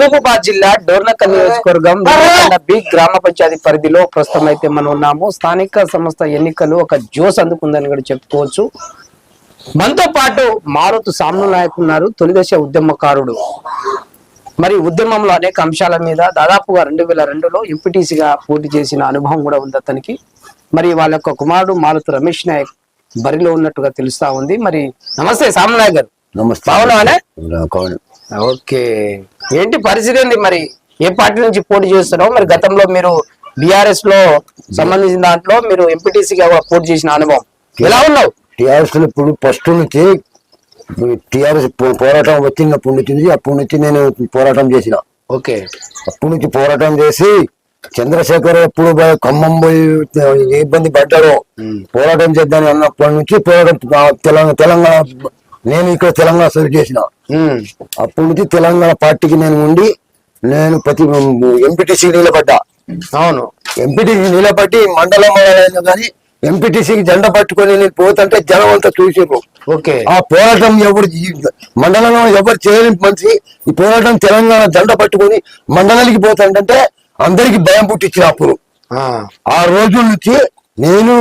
మహబూబాబాద్ జిల్లా డోర్నకల్ నియోజకవర్గం బి గ్రామ పంచాయతీ పరిధిలో ప్రస్తుతం అయితే మనం ఉన్నాము. స్థానిక సంస్థ ఎన్నికలు ఒక జోస్ అందుకుందని కూడా చెప్పుకోవచ్చు. మనతో పాటు మారుతు సామ్ను నాయక్ ఉన్నారు. తొలిదశ ఉద్యమకారుడు. మరి ఉద్యమంలో అనేక అంశాల మీద దాదాపుగా రెండు వేల రెండులో ఎంపీటీసీగా పోటీ చేసిన అనుభవం కూడా ఉంది అతనికి. మరి వాళ్ళ యొక్క కుమారుడు మారుతు రమేష్ నాయక్ బరిలో ఉన్నట్టుగా తెలుస్తా ఉంది. మరి నమస్తే సామ్ను నాయక్ గారు. నమస్తే. బాగున్నావానే? అవును ఓకే. ఏంటి పరిస్థితి ఏంటి మరి? ఏ పార్టీ నుంచి పోటీ చేస్తున్నావు? మరి గతంలో మీరు బిఆర్ఎస్లో సంబంధించిన దాంట్లో మీరు ఎంపీటీసీగా పోటీ చేసిన అనుభవం. ఎలా ఉన్నావు? టిఆర్ఎస్ ఇప్పుడు ఫస్ట్ నుంచి టిఆర్ఎస్ పోరాటం వచ్చినప్పటి నుంచి అప్పటి నుంచి నేను పోరాటం చేసిన. ఓకే. అప్పటి నుంచి పోరాటం చేసి చంద్రశేఖర్ ఎప్పుడు ఖమ్మం పోయి ఏ ఇబ్బంది పడ్డాడో పోరాటం చేద్దామని అన్నప్పటి నుంచి పోరాటం తెలంగాణ తెలంగాణ నేను ఇక్కడ తెలంగాణ సరి చేసిన. అప్పటి నుంచి తెలంగాణ పార్టీకి నేను ఉండి నేను ప్రతి ఎంపీటీసీ నిలబడ్డా. అవును. ఎంపీటీసీ నిలబడి మండలం కానీ ఎంపీటీసీకి జెండా పట్టుకొని నేను పోతుంటే జనం అంతా చూసారు. ఓకే. ఆ పోరాటం ఎవరు మండలంలో ఎవరు చేయని మనిషి ఈ పోరాటం తెలంగాణ జెండా పట్టుకొని మండలానికి పోతుంటే అందరికి భయం పుట్టించిన అప్పుడు. ఆ, ఆ రోజుల నుంచి నేను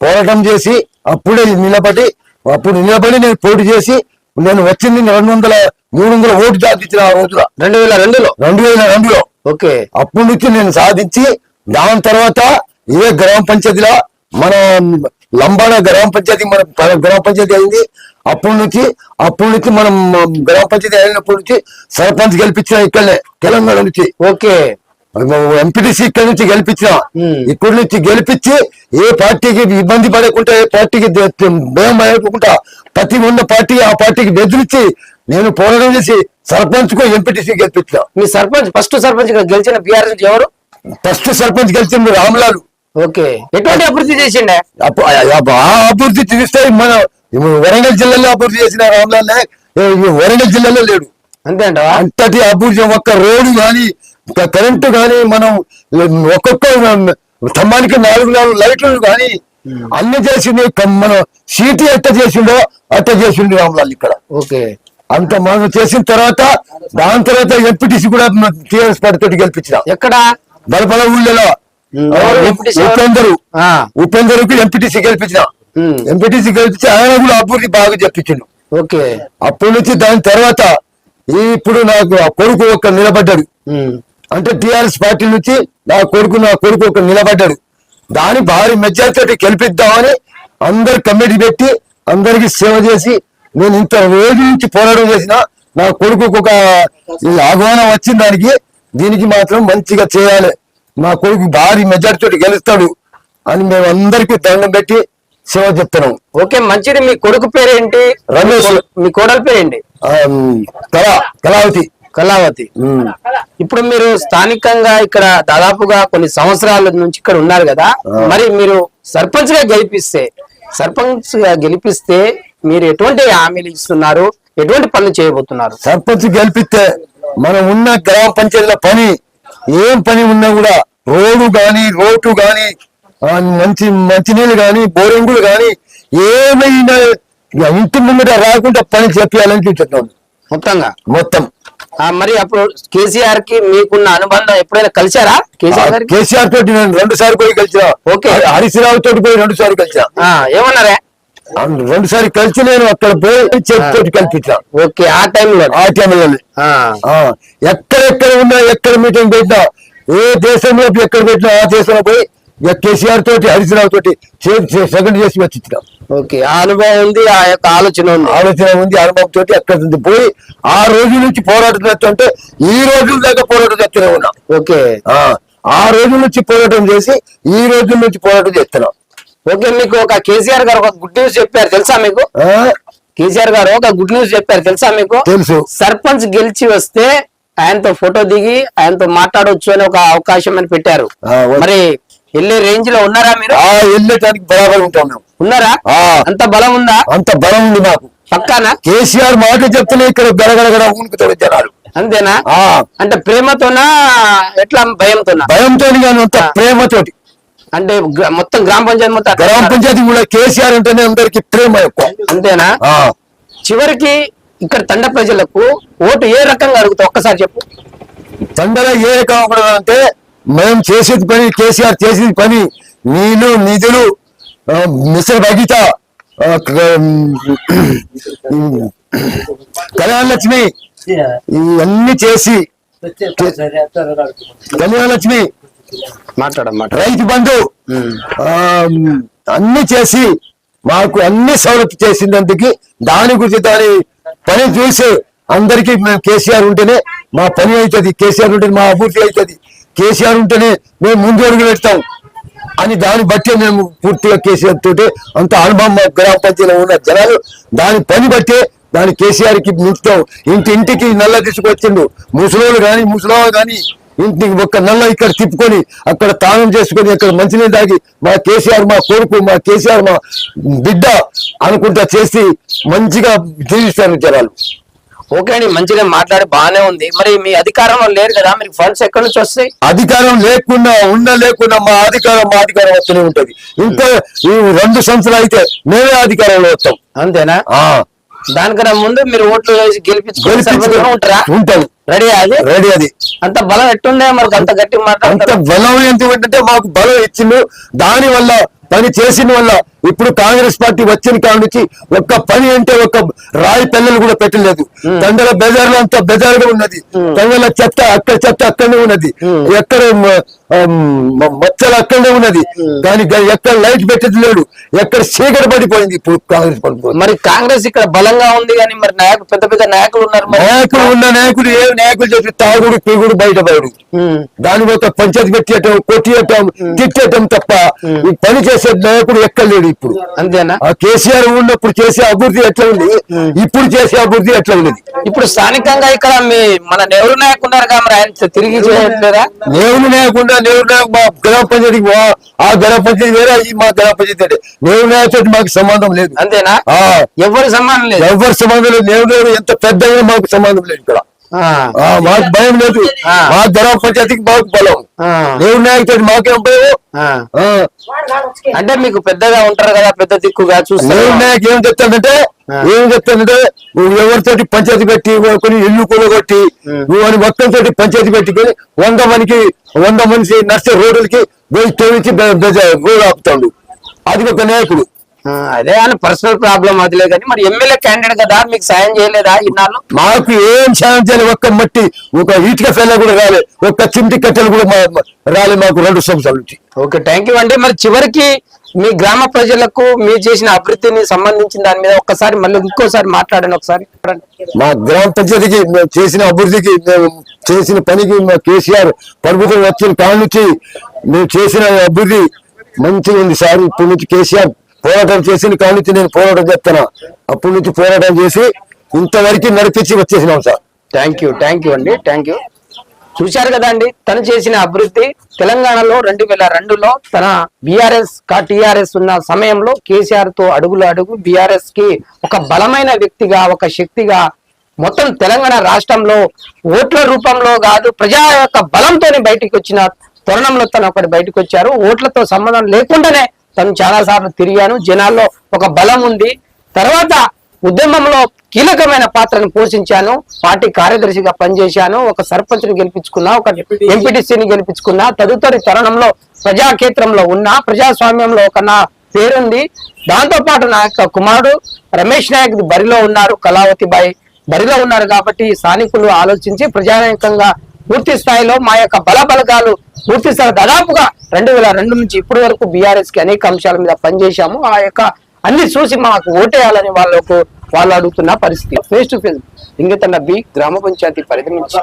పోరాటం చేసి అప్పుడే నిలబడి అప్పుడు నిలబడి నేను పోటీ చేసి నేను వచ్చింది రెండు వందల మూడు వందల ఓటు సాధించిన ఆ రోజున. రెండు వేల రెండులో? రెండు వేల రెండులో. ఓకే. అప్పటి నుంచి నేను సాధించి దాని తర్వాత ఏ గ్రామ పంచాయతీలో మన లంబాడ గ్రామ పంచాయతీ మన గ్రామ పంచాయతీ అయింది. అప్పటి నుంచి అప్పటి నుంచి మనం గ్రామ పంచాయతీ అయినప్పటి నుంచి సర్పంచ్ గెలిపించిన ఇక్కడనే తెలంగాణ నుంచి. ఓకే. ఎంపీటీసీ ఇక్కడ నుంచి గెలిపించిన. ఇక్కడి నుంచి గెలిపించి ఏ పార్టీకి ఇబ్బంది పడకుండా ఏ పార్టీకి భయం పడకుండా ప్రతి ఉన్న పార్టీ ఆ పార్టీకి బెదిరించి నేను పోరాటం చేసి సర్పంచ్కు ఎంపీటీసీ గెలిపించిన. మీ సర్పంచ్ ఫస్ట్ సర్పంచ్ గెలిచిన బిఆర్ఎస్ నుంచి ఎవరు? ఫస్ట్ సర్పంచ్ గెలిచింది రామ్లాల్. ఓకే. ఎటువంటి అభివృద్ధి చేసిండే? అభివృద్ధి చూస్తే మన వరంగల్ జిల్లాలో అభివృద్ధి చేసిన రామ్లాల్ వరంగల్ జిల్లాలో లేడు. అంతే అంటవా? అంతటి అభివృద్ధి ఒక్క రోడ్డు కానీ కరెంటు కానీ మనం ఒక్కొక్క స్తంభానికి నాలుగు నాలుగు లైట్లు కానీ అన్ని చేసింది మనం సీటీ ఎట్ట చేసిండో అట్ట చేసిండు రామ్లాల్ ఇక్కడ. ఓకే. అంత మనం చేసిన తర్వాత దాని తర్వాత ఎంపీటీసీ కూడా టీఆర్ఎస్ పార్టీ తోటి గెలిపించిన. ఎక్కడ? బలపల ఊళ్ళలో. ఎవరు? ఉపేందరు ఉపేందర్కి ఎంపీటీసీ గెలిపించిన. ఉమ్, ఎంపీటీసీ గెలిపించి ఆయన కూడా అభివృద్ధి బాగా చెప్పించిండు. ఓకే. అప్పటి నుంచి దాని తర్వాత ఇప్పుడు నాకు కొడుకు ఒక నిలబడ్డాడు. అంటే టిఆర్ఎస్ పార్టీ నుంచి నా కొడుకు నా కొడుకు ఒక నిలబడ్డాడు. దాని భారీ మెజార్టీ గెలిపిద్దామని అందరు కమిటీ పెట్టి అందరికి సేవ చేసి నేను ఇంత రోజు నుంచి పోరాటం చేసిన నా కొడుకు ఒక ఆహ్వానం వచ్చిన దానికి దీనికి మాత్రం మంచిగా చేయాలి. నా కొడుకు భారీ మెజార్టీ గెలుస్తాడు అని మేము అందరికీ దండం పెట్టి సేవ చెప్తున్నాం. ఓకే మంచిది. మీ కొడుకు పేరేంటి? రమేష్. మీ కోడల పేరేంటి? కళా కళావతి. కళావతి. ఇప్పుడు మీరు స్థానికంగా ఇక్కడ దాదాపుగా కొన్ని సంవత్సరాల నుంచి ఇక్కడ ఉన్నారు కదా మరి మీరు సర్పంచ్గా గెలిపిస్తే సర్పంచ్గా గెలిపిస్తే మీరు ఎటువంటి హామీలు ఇస్తున్నారు ఎటువంటి పనులు చేయబోతున్నారు? సర్పంచ్ గెలిపిస్తే మనం ఉన్న గ్రామ పంచాయతీల పని ఏం పని ఉన్నా కూడా రోడ్డు గాని రోడ్డు గాని మంచి మంచినీళ్ళు గాని బోరింగులు గాని ఏమైనా ఇంటి ముందర రాకుండా పని చెప్పాలని చూస్తున్నాం మొత్తంగా? మొత్తం. మరి అప్పుడు కేసీఆర్కి మీకున్న అనుబంధం ఎప్పుడైనా కలిశారా? కేసీఆర్ కేసీఆర్ తోటి నేను రెండు సార్లు పోయి కలిసిన. ఓకే. హరిశ్రావు తోటి పోయి రెండు సార్లు కలిసిన. ఆ, ఏమన్నారే? రెండు సార్లు కలిసి నేను అక్కడ పోయి చేతితోటి కల్పించిన. ఓకే ఆ టైంలో. ఆ టైంలో. ఎక్కడెక్కడ ఉన్నా ఎక్కడ మీటింగ్ పెట్టినా ఏ దేశంలో ఎక్కడ పెట్టినా ఆ దేశంలో పోయి కేసీఆర్ తోటి హరిశ్రావు తోటి సెకండ్ చేసి వచ్చిన ఓకే ఆ అనుభవం ఉంది ఆ యొక్క ఆలోచన ఉంది. ఆలోచన ఉంది అనుభవం తోటి అక్కడ నుంచి పోయి ఆ రోజు నుంచి పోరాటం చేస్తుంటే ఈ రోజుల దాకా పోరాటం చేస్తూనే ఉన్నా. ఓకే. ఆ, ఆ రోజు నుంచి పోరాటం చేసి ఈ రోజు నుంచి పోరాటం చేస్తున్నాం. ఓకే మీకు ఒక కేసీఆర్ గారు ఒక గుడ్ న్యూస్ చెప్పారు తెలుసా మీకు? కేసీఆర్ గారు ఒక గుడ్ న్యూస్ చెప్పారు తెలుసా మీకు? తెలుసు. సర్పంచ్ గెలిచి వస్తే ఆయనతో ఫోటో దిగి ఆయనతో మాట్లాడొచ్చు అని ఒక అవకాశం అని పెట్టారు. మరి వెళ్ళే రేంజ్లో ఉన్నారా మీరు? ఆ వెళ్ళటానికి బరాబర్ ఉంటాం మేము. ఉన్నారా. అంత బలం ఉందా? అంత బలం ఉంది మాకు. పక్కానా? కేసీఆర్ మాట చెప్తేనే ఇక్కడ గడగడగడ ఊనుకుతాడు జనాలు. అంతేనా? అంటే ప్రేమతోనా ఎట్లా భయంతోనా? భయంతో కానీ అంత ప్రేమతోటి. అంటే మొత్తం గ్రామ పంచాయతీ మొత్తం గ్రామ పంచాయతీ కూడా కేసీఆర్ అంటేనే అందరికి ప్రేమ ఎక్కువ. అంతేనా? ఆ, చివరికి ఇక్కడ తండ ప్రజలకు ఓటు ఏ రకంగా అడుగుతావు? ఒక్కసారి చెప్పు. తండల ఏ రకం అంటే మేము చేసేది పని కేసీఆర్ చేసేది పని నీళ్ళు నిధులు ఆ, మిశ్ర బగిత ఆ, క- కళ్యాణ లక్ష్మి ఇవన్నీ చేసి కళ్యాణ లక్ష్మి మాట్లాడమాట రైతు బంధు అన్ని చేసి మాకు అన్ని సౌలభ్యం చేసినందుకు దాని గురించి దాని పని చూసి అందరికీ మేము కేసీఆర్ ఉంటేనే మా పని అవుతుంది కేసీఆర్ ఉంటేనే మా అభివృద్ధి అవుతుంది కేసీఆర్ ఉంటేనే మేము ముందు అడుగు పెడతాం. అని దాన్ని బట్టి మేము పూర్తిగా కేసీఆర్ తోటి అంత అనుభవం గ్రామ పంచాయతీలో ఉన్న జనాలు దాని పని బట్టే దాని కేసీఆర్కి నింపుతాం. ఇంటి ఇంటికి నల్ల తీసుకొచ్చిండు ముసలోళ్ళు కానీ ముసలావు కానీ ఇంటికి ఒక్క నల్ల ఇక్కడ తిప్పుకొని అక్కడ తానం చేసుకొని అక్కడ మంచినీళ్ళు తాగి మా కేసీఆర్ మా కొడుకు మా కేసీఆర్ మా బిడ్డ అనుకుంటా చేసి మంచిగా జీవిస్తారు జనాలు. ఓకే అండి మంచిగా మాట్లాడి బాగానే ఉంది. మరి మీ అధికారంలో లేరు కదా మీకు ఫండ్స్ ఎక్కడి నుంచి వస్తాయి? అధికారం లేకుండా ఉన్న లేకుండా మా అధికారం మా అధికారం వస్తూనే ఉంటది. ఇంకా ఈ రెండు సంవత్సరాలు అయితే మేమే అధికారంలో వస్తాం. అంతేనా? ఆ. దానికన్నా ముందు మీరు ఓట్లు వేసి గెలిపించుకొని ఉంటారా? ఉంటాం. రెడీ అది? రెడీ అది. అంత బలం ఎట్టుండే మరి అంత గట్టి అంత మాట్లాడతారు బలం ఎంత ఏంటంటే మాకు బలం ఇచ్చిండు. దాని వల్ల పని చేసిన వల్ల ఇప్పుడు కాంగ్రెస్ పార్టీ వచ్చిన కాడ నుంచి ఒక్క పని అంటే ఒక్క రాయి పిల్లలు కూడా పెట్టలేదు. తండల బెజార్లో అంతా బెజార్గా ఉన్నది. తండల చెత్త అక్కడ చెత్త అక్కడనే ఉన్నది. ఎక్కడ మచ్చలు అక్కడనే ఉన్నది. దానికి ఎక్కడ లైట్ పెట్టేది లేడు. ఎక్కడ చీకటి పడిపోయింది ఇప్పుడు కాంగ్రెస్ పార్టీ. మరి కాంగ్రెస్ ఇక్కడ బలంగా ఉంది కానీ మరి నాయకులు పెద్ద పెద్ద నాయకులు ఉన్నారు మరి. నాయకులు ఉన్న నాయకులు ఏ నాయకులు చేసి తాగుడు పీగుడు బయటపడు ఉమ్. దాని ఒక పంచాయతీ పెట్టేయటం కొట్టియటం తిట్టేయటం తప్ప ఈ పని చేసే నాయకుడు ఎక్కలేడు ఇప్పుడు. అంతేనా? ఆ కేసీఆర్ ఉన్నప్పుడు చేసే అభివృద్ధి ఎట్లా ఉంది? ఇప్పుడు చేసే అభివృద్ధి ఎట్లా ఉన్నది? ఇప్పుడు స్థానికంగా ఇక్కడ మీ మన నెహ్రూ నాయక్ ఉన్నారు ఆయన తిరిగి చేయట్లేదా? నేవులు నాయకుండా నేవులు నాయకు మా గ్రామ పంచాయతీకి వా- ఆ గ్రామ పంచాయతీ వేరే ఈ మా గ్రామ పంచాయతీ అంటే. నేవులు నాయకుతో మాకు సంబంధం లేదు. అంతేనా? ఆ. ఎవరి సమానం లేదు? ఎవరి సంబంధం లేదు? నేవులు ఎంత పెద్దగా మాకు సంబంధం లేదు ఇక్కడ. మాకు భయం లేదు. ఆ. మా గ్రామ పంచాయతీకి మాకు బలం. ఆ, దేవుడి నాయకుతో మాకేం భయం ఆ. ఆ. అంటే మీకు పెద్దగా ఉంటారు కదా పెద్ద దిక్కుగా చూస్తారు. దేవుడి నాయకు ఏం చెప్తానంటే. ఏం చెప్తానంటే నువ్వు ఎవరితోటి పంచాయతీ పెట్టి కొన్ని ఇల్లు కూలగొట్టి నువ్వు అని మొత్తంతో పంచాయతీ పెట్టుకొని వంద మందికి వంద మనిషి నడిచే రోడ్లకి పోయి తోలించి రోడ్డు ఆపుతాడు. అది ఒక నాయకుడు. అదే అని పర్సనల్ ప్రాబ్లం అదిలే కానీ మరి ఎమ్మెల్యే క్యాండిడేట్ కదా మీకు సాయం చేయలేదా ఇన్నాళ్ళు? మాకు ఏం సాయం చేయాలి ఒక్క మట్టి ఒక ఇటుక ఫెల్ల కూడా రాలే. ఒక్క చింటి కట్టెలు కూడా రాలే మాకు రెండు సంవత్సరాల నుంచి. ఓకే థ్యాంక్ యూ అండి. మరి చివరికి మీ గ్రామ ప్రజలకు మీరు చేసిన అభివృద్ధిని సంబంధించిన దాని మీద ఒక్కసారి మళ్ళీ ఇంకోసారి మాట్లాడండి ఒకసారి. మా గ్రామ పంచాయతీకి చేసిన అభివృద్ధికి మేము చేసిన పనికి మా కేసీఆర్ ప్రభుత్వం వచ్చిన కాడ నుంచి మేము చేసిన అభివృద్ధి మంచిగా ఉంది సార్. ఇప్పటి నుంచి కేసీఆర్ పోరాటం చేసిన కాడ నుంచి నేను పోరాటం చేస్తాను అప్పటి నుంచి పోరాటం చేసి ఇంతవరకు నడిపించి వచ్చేసినాం sir. Thank you thank you అండి థ్యాంక్ యూ చూశారు కదా అండి తను చేసిన అభివృద్ధి తెలంగాణలో రెండు వేల రెండులో తన బీఆర్ఎస్ కా టిఆర్ఎస్ ఉన్న సమయంలో కేసీఆర్తో అడుగులు అడుగు బీఆర్ఎస్కి ఒక బలమైన వ్యక్తిగా ఒక శక్తిగా మొత్తం తెలంగాణ రాష్ట్రంలో ఓట్ల రూపంలో కాదు ప్రజా యొక్క బలంతోనే బయటికి వచ్చిన తరుణంలో తను ఒకటి బయటకు వచ్చారు. ఓట్లతో సంబంధం లేకుండానే తను చాలా సార్లు తిరిగాను. జనాల్లో ఒక బలం ఉంది. తర్వాత ఉద్యమంలో కీలకమైన పాత్రను పోషించాను. పార్టీ కార్యదర్శిగా పనిచేశాను. ఒక సర్పంచ్ని గెలిపించుకున్నా ఒక ఎంపీటీసీని గెలిపించుకున్నా తదుపరి తరుణంలో ప్రజాక్షేత్రంలో ఉన్న ప్రజాస్వామ్యంలో ఒక నా పేరుంది. దాంతో పాటు నా యొక్క కుమారుడు రమేష్ నాయక్ బరిలో ఉన్నారు కళావతి బాయ్ బరిలో ఉన్నారు కాబట్టి స్థానికులు ఆలోచించి ప్రజానాయకంగా పూర్తి స్థాయిలో మా యొక్క బల బలగాలు పూర్తి స్థాయి దాదాపుగా రెండు వేల రెండు నుంచి ఇప్పటి వరకు బీఆర్ఎస్కి అనేక అంశాల మీద పనిచేశాము. ఆ యొక్క అన్ని చూసి మాకు ఓటేయాలని వాళ్ళకు వాళ్ళు అడుగుతున్న పరిస్థితి. ఫేస్ టు ఫేస్ లింగతన్న బి గ్రామ పంచాయతీ పరిధి నుంచి